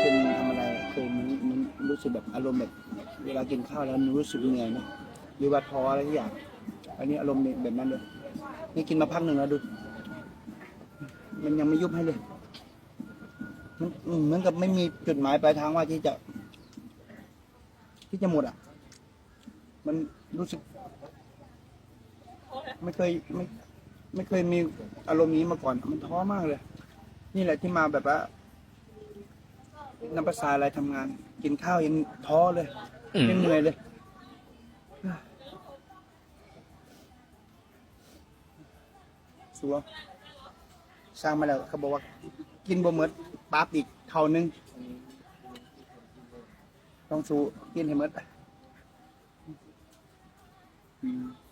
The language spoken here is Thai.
เป็นทำอะไรเคยมันมันรู้สึกแบบอารมณ์แบบเวลากินข้าวแล้วมันรู้สึกเหนื่อยไหมหรือว่าท้ออะไรทุกอย่าง อันนี้อารมณ์แบบนั้นเลยนี่กินมาพักหนึ่งแล้วดู มันยังไม่ยุบให้เลยมันอืมเหมือนกับไม่มีจุดหมายปลายทางว่าที่จะ ที่จะหมดอะ มันรู้สึก ไม่เคยไม่ ไม่เคยมีอารมณ์นี้มาก่อน มันท้อมากเลย นี่แหละที่มาแบบว่าน้ำประสาอะไรทำงาน กินข้าวยังท้อเลยยังเหนื่อยเลยสัว สร้างมาแล้วเขาบอกว่า กินบ่หมดปั๊บอีกเท่านึงต้องสู้กินให้หมดอืมอืม